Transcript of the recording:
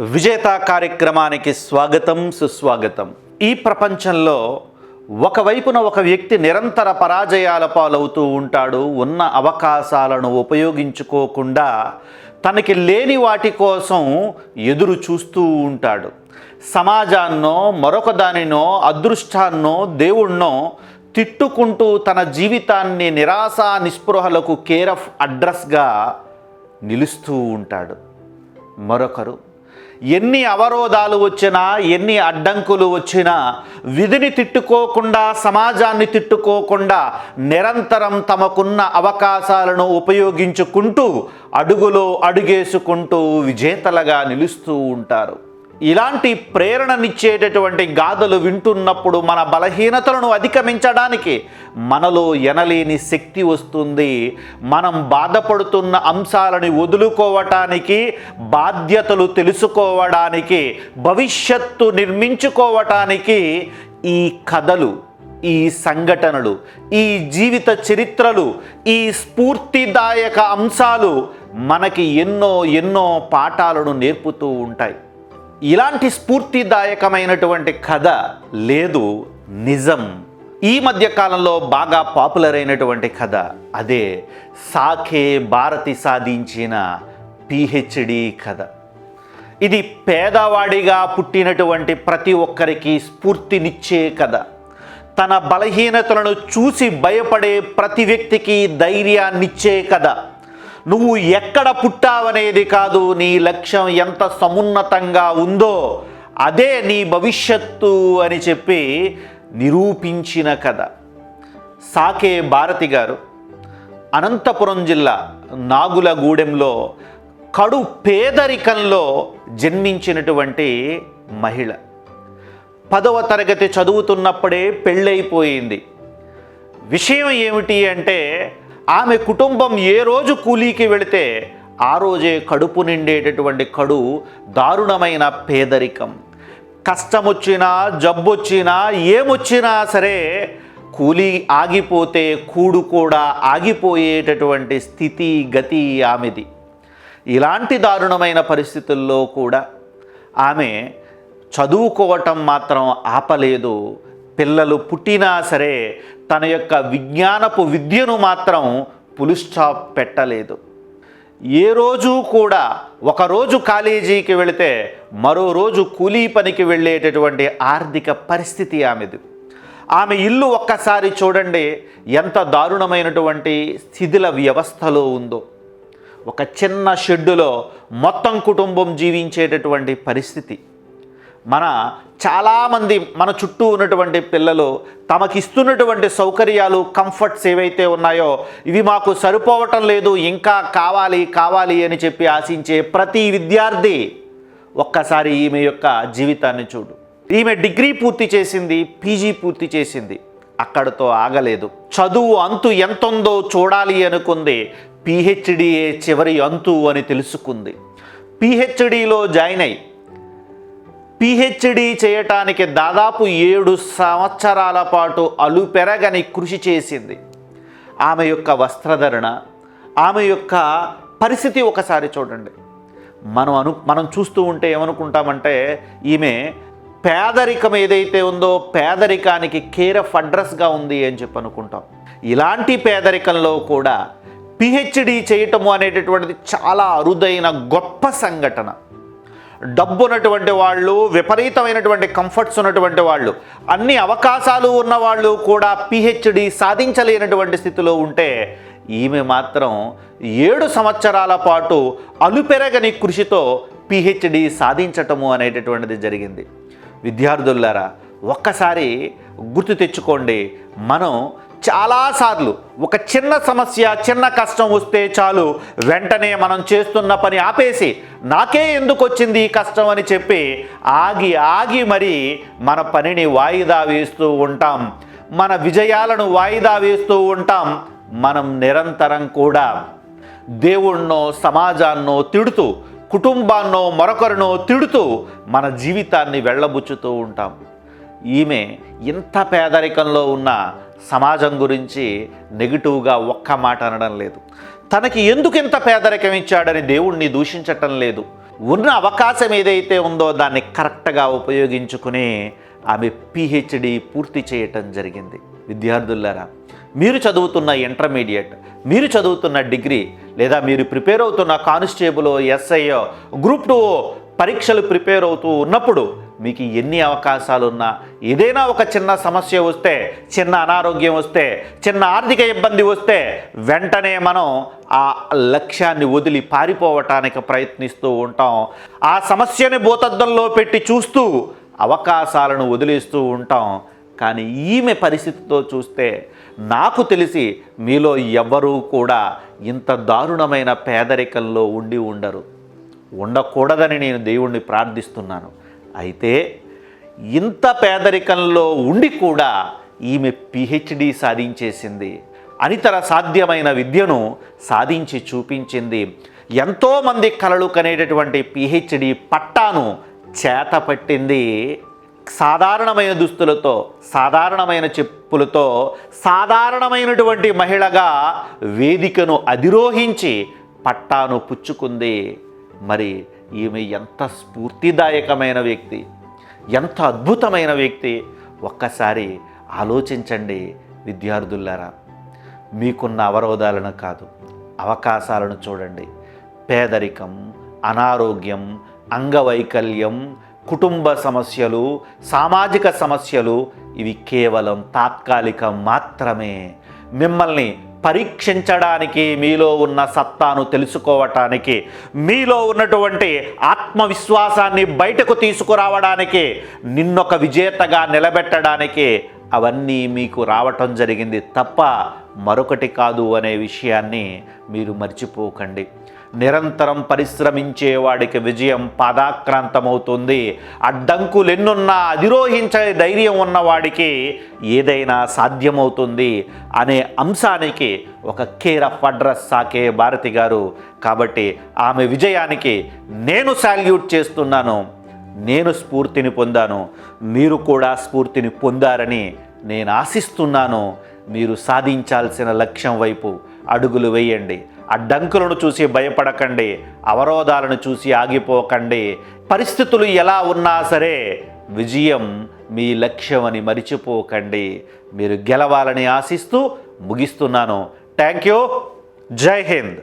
విజేత కార్యక్రమానికి స్వాగతం సుస్వాగతం. ఈ ప్రపంచంలో ఒకవైపున ఒక వ్యక్తి నిరంతర పరాజయాల పాలవుతూ ఉంటాడు ఉన్న అవకాశాలను ఉపయోగించుకోకుండా తనకి లేని వాటి కోసం ఎదురు చూస్తూ ఉంటాడు. సమాజాన్నో మరొక దానినో అదృష్టాన్నో దేవుణ్ణో తిట్టుకుంటూ తన జీవితాన్ని నిరాశ నిస్పృహలకు కేర్ ఆఫ్ అడ్రస్గా నిలుస్తూ ఉంటాడు. మరొకరు ఎన్ని అవరోధాలు వచ్చినా ఎన్ని అడ్డంకులు వచ్చినా విధిని తిట్టుకోకుండా సమాజాన్ని తిట్టుకోకుండా నిరంతరం తమకున్న అవకాశాలను ఉపయోగించుకుంటూ అడుగులో అడుగేసుకుంటూ విజేతలుగా నిలుస్తూ ఉంటారు. ఇలాంటి ప్రేరణనిచ్చేటటువంటి గాథలు వింటున్నప్పుడు మన బలహీనతలను అధిగమించడానికి మనలో ఎనలేని శక్తి వస్తుంది. మనం బాధపడుతున్న అంశాలని వదులుకోవటానికి బాధ్యతలు తెలుసుకోవడానికి భవిష్యత్తు నిర్మించుకోవటానికి ఈ కథలు ఈ సంఘటనలు ఈ జీవిత చరిత్రలు ఈ స్ఫూర్తిదాయక అంశాలు మనకి ఎన్నో ఎన్నో పాఠాలను నేర్పుతూ ఉంటాయి. ఇలాంటి స్ఫూర్తిదాయకమైనటువంటి కథ లేదు నిజం. ఈ మధ్య కాలంలో బాగా పాపులర్ అయినటువంటి కథ అదే సాకే భారతి సాధించిన పిహెచ్డి కథ. ఇది పేదవాడిగా పుట్టినటువంటి ప్రతి ఒక్కరికి స్ఫూర్తినిచ్చే కథ. తన బలహీనతలను చూసి భయపడే ప్రతి వ్యక్తికి ధైర్యాన్నిచ్చే కథ. నువ్వు ఎక్కడ పుట్టావనేది కాదు నీ లక్ష్యం ఎంత సమున్నతంగా ఉందో అదే నీ భవిష్యత్తు అని చెప్పి నిరూపించిన కథ. సాకే భారతి గారు అనంతపురం జిల్లా నాగులగూడెంలో కడు పేదరికంలో జన్మించినటువంటి మహిళ. పదవ తరగతి చదువుతున్నప్పుడే పెళ్ళైపోయింది. విషయం ఏమిటి అంటే ఆమె కుటుంబం ఏ రోజు కూలీకి వెళితే ఆ రోజే కడుపు నిండేటటువంటి కడు దారుణమైన పేదరికం. కష్టమొచ్చినా జబ్బొచ్చినా ఏమొచ్చినా సరే కూలీ ఆగిపోతే కూడు కూడా ఆగిపోయేటటువంటి స్థితి గతి ఆమెది. ఇలాంటి దారుణమైన పరిస్థితుల్లో కూడా ఆమె చదువుకోవటం మాత్రం ఆపలేదు. పిల్లలు పుట్టినా సరే తన యొక్క విజ్ఞానపు విద్యను మాత్రం పులుస్టాప్ పెట్టలేదు. ఏ రోజు కూడా ఒకరోజు కాలేజీకి వెళితే మరో రోజు కూలీ పనికి వెళ్ళేటటువంటి ఆర్థిక పరిస్థితి ఆమెది. ఆమె ఇల్లు ఒక్కసారి చూడండి ఎంత దారుణమైనటువంటి స్థితిల వ్యవస్థలో ఉందో. ఒక చిన్న షెడ్డులో మొత్తం కుటుంబం జీవించేటటువంటి పరిస్థితి. మన చాలామంది మన చుట్టూ ఉన్నటువంటి పిల్లలు తమకిస్తున్నటువంటి సౌకర్యాలు కంఫర్ట్స్ ఏవైతే ఉన్నాయో ఇవి మాకు సరిపోవటం లేదు ఇంకా కావాలి కావాలి అని చెప్పి ఆశించే ప్రతి విద్యార్థి ఒక్కసారి ఈమె యొక్క జీవితాన్ని చూడు. ఈమె డిగ్రీ పూర్తి చేసింది పీజీ పూర్తి చేసింది అక్కడతో ఆగలేదు. చదువు అంతు ఎంతుందో చూడాలి అనుకుంది పిహెచ్డిఏ చివరి అంతు అని తెలుసుకుంది. పిహెచ్డిలో జాయిన్ అయ్యి పిహెచ్డి చేయటానికి దాదాపు ఏడు సంవత్సరాల పాటు అలుపెరగని కృషి చేసింది. ఆమె యొక్క వస్త్రధరణ ఆమె యొక్క పరిస్థితి ఒకసారి చూడండి. మనం అను మనం చూస్తూ ఉంటే ఏమనుకుంటామంటే ఈమె పేదరికం ఏదైతే ఉందో పేదరికానికి కేర్ ఆఫ్ అడ్రస్గా ఉంది అని చెప్పి అనుకుంటాం. ఇలాంటి పేదరికంలో కూడా పిహెచ్డి చేయటము అనేటటువంటిది చాలా అరుదైన గొప్ప సంఘటన. డబ్బు ఉన్నటువంటి వాళ్ళు విపరీతమైనటువంటి కంఫర్ట్స్ ఉన్నటువంటి వాళ్ళు అన్ని అవకాశాలు ఉన్న వాళ్ళు కూడా పిహెచ్డి సాధించలేనటువంటి స్థితిలో ఉంటే ఈమె మాత్రం ఏడు సంవత్సరాల పాటు అలుపెరగని కృషితో పిహెచ్డి సాధించటము అనేటటువంటిది జరిగింది. విద్యార్థులారా ఒక్కసారి గుర్తు తెచ్చుకోండి మనం చాలాసార్లు ఒక చిన్న సమస్య చిన్న కష్టం వస్తే చాలు వెంటనే మనం చేస్తున్న పని ఆపేసి నాకే ఎందుకు వచ్చింది ఈ కష్టం అని చెప్పి ఆగి ఆగి మరి మన పనిని వాయిదా వేస్తూ ఉంటాం. మన విజయాలను వాయిదా వేస్తూ ఉంటాం. మనం నిరంతరం కూడా దేవుణ్ణో సమాజాన్నో తిడుతూ కుటుంబాన్నో మరొకరినో తిడుతూ మన జీవితాన్ని వెళ్ళబుచ్చుతూ ఉంటాం. ఈమె ఇంత పేదరికంలో ఉన్న సమాజం గురించి నెగిటివ్గా ఒక్క మాట అనడం లేదు. తనకి ఎందుకు ఇంత పేదరికం ఇచ్చాడని దేవుణ్ణి దూషించటం లేదు. ఉన్న అవకాశం ఏదైతే ఉందో దాన్ని కరెక్ట్గా ఉపయోగించుకుని ఆమె పిహెచ్డి పూర్తి చేయటం జరిగింది. విద్యార్థులారా మీరు చదువుతున్న ఇంటర్మీడియట్ మీరు చదువుతున్న డిగ్రీ లేదా మీరు ప్రిపేర్ అవుతున్న constable S I O group two పరీక్షలు ప్రిపేర్ అవుతూ ఉన్నప్పుడు మీకు ఎన్ని అవకాశాలు ఉన్నా ఏదైనా ఒక చిన్న సమస్య వస్తే చిన్న అనారోగ్యం వస్తే చిన్న ఆర్థిక ఇబ్బంది వస్తే వెంటనే మనం ఆ లక్ష్యాన్ని వదిలి పారిపోవటానికి ప్రయత్నిస్తూ ఉంటాం. ఆ సమస్యని భూతద్దంలో పెట్టి చూస్తూ అవకాశాలను వదిలేస్తూ ఉంటాం. కానీ ఈమె పరిస్థితితో చూస్తే నాకు తెలిసి మీలో ఎవ్వరూ కూడా ఇంత దారుణమైన పేదరికంలో ఉండి ఉండరు. ఉండకూడదని నేను దేవుణ్ణి ప్రార్థిస్తున్నాను. అయితే ఇంత పేదరికంలో ఉండి కూడా ఈమె పిహెచ్డి సాధించేసింది. అనితర సాధ్యమైన విద్యను సాధించి చూపించింది. ఎంతోమంది కలలు కనేటటువంటి పిహెచ్డి పట్టాను చేతపట్టింది. సాధారణమైన దుస్తులతో సాధారణమైన చెప్పులతో సాధారణమైనటువంటి మహిళగా వేదికను అధిరోహించి పట్టాను పుచ్చుకుంది. మరి ఈమె ఎంత స్ఫూర్తిదాయకమైన వ్యక్తి ఎంత అద్భుతమైన వ్యక్తి. ఒక్కసారి ఆలోచించండి విద్యార్థులారా మీకున్న అవరోధాలను కాదు అవకాశాలను చూడండి. పేదరికం అనారోగ్యం అంగవైకల్యం కుటుంబ సమస్యలు సామాజిక సమస్యలు ఇవి కేవలం తాత్కాలికం మాత్రమే. మిమ్మల్ని పరీక్షించడానికి మీలో ఉన్న సత్తాను తెలుసుకోవటానికి మీలో ఉన్నటువంటి ఆత్మవిశ్వాసాన్ని బయటకు తీసుకురావడానికి నిన్నొక విజేతగా నిలబెట్టడానికి అవన్నీ మీకు రావటం జరిగింది తప్ప మరొకటి కాదు అనే విషయాన్ని మీరు మర్చిపోకండి. నిరంతరం పరిశ్రమించే వాడికి విజయం పాదాక్రాంతమవుతుంది. అడ్డంకులెన్నున్నా అధిరోహించే ధైర్యం ఉన్నవాడికి ఏదైనా సాధ్యమవుతుంది అనే అంశానికి ఒక care of address Sake Bharati గారు. కాబట్టి ఆమె విజయానికి నేను సాల్యూట్ చేస్తున్నాను. నేను స్ఫూర్తిని పొందాను. మీరు కూడా స్ఫూర్తిని పొందారని నేను ఆశిస్తున్నాను. మీరు సాధించాల్సిన లక్ష్యం వైపు అడుగులు వేయండి. అడ్డంకులను చూసి భయపడకండి అవరోధాలను చూసి ఆగిపోకండి. పరిస్థితులు ఎలా ఉన్నా సరే విజయం మీ లక్ష్యం అని మరిచిపోకండి. మీరు గెలవాలని ఆశిస్తూ ముగిస్తున్నాను. థ్యాంక్ యూ జై హింద్.